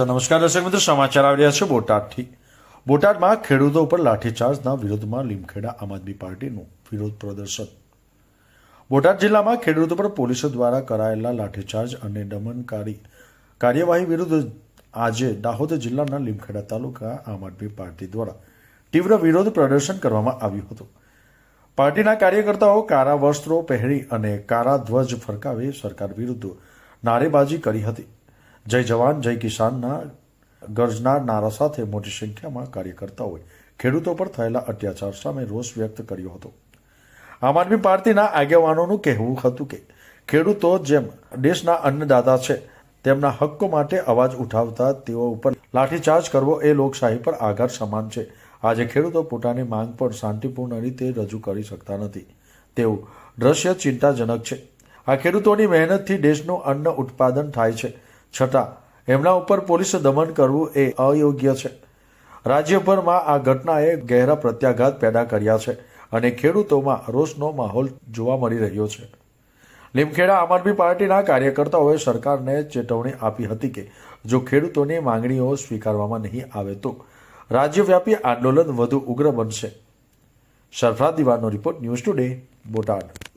તો નમસ્કાર દર્શક મિત્રો, સમાચાર આવી રહ્યા છે બોટાદથી. બોટાદમાં ખેડૂતો ઉપર લાઠીચાર્જના વિરોધમાં લીમખેડા આમ આદમી પાર્ટીનું વિરોધ પ્રદર્શન. બોટાદ જિલ્લામાં ખેડૂતો પર પોલીસો દ્વારા કરાયેલા લાઠીચાર્જ અને દમનકારી કાર્યવાહી વિરુદ્ધ આજે દાહોદ જિલ્લાના લીમખેડા તાલુકા આમ આદમી પાર્ટી દ્વારા તીવ્ર વિરોધ પ્રદર્શન કરવામાં આવ્યું હતું. પાર્ટીના કાર્યકર્તાઓ કારા વસ્ત્રો પહેરી અને કારા ધ્વજ ફરકાવી સરકાર વિરુદ્ધ નારેબાજી કરી હતી. જય જવાન, જય કિસાનના ગર્જનાર નારા સાથે મોટી સંખ્યામાં કાર્યકર્તાઓએ ખેડૂતો પર થયેલા અત્યાચાર સામે રોષ વ્યક્ત કર્યો હતો. આમ આદમી પાર્ટીના આગેવાનોનું કહેવું હતું કે, ખેડૂતો જેમ દેશના અન્નદાતા છે, તેમના હક્કો માટે અવાજ ઉઠાવતા તેઓ ઉપર લાઠીચાર્જ કરવો એ લોકશાહી પર આઘાત સમાન છે. આજે ખેડૂતો પોતાની માંગ પણ શાંતિપૂર્ણ રીતે રજૂ કરી શકતા નથી. તેવું દ્રશ્ય ચિંતાજનક છે. આ ખેડૂતોની મહેનતથી દેશનું અન્ન ઉત્પાદન થાય છે. છતાં, એમના ઉપર પોલીસે દમન કરવું એ અયોગ્ય છે. રાજ્યભરમાં આ ઘટનાએ ગહેરા પ્રત્યાઘાત પેદા કર્યા છે અને ખેડૂતોમાં રોષનો માહોલ જોવા મળી રહ્યો છે. લીમખેડા આમ આદમી પાર્ટીના કાર્યકર્તાઓએ સરકારને ચેતવણી આપી હતી કે જો ખેડૂતોની માંગણીઓ સ્વીકારવામાં નહીં આવે તો રાજ્યવ્યાપી આંદોલન વધુ ઉગ્ર બનશે. સરફરાદ દિવાનો રિપોર્ટ ન્યૂઝ ટુડે, બોટાદ.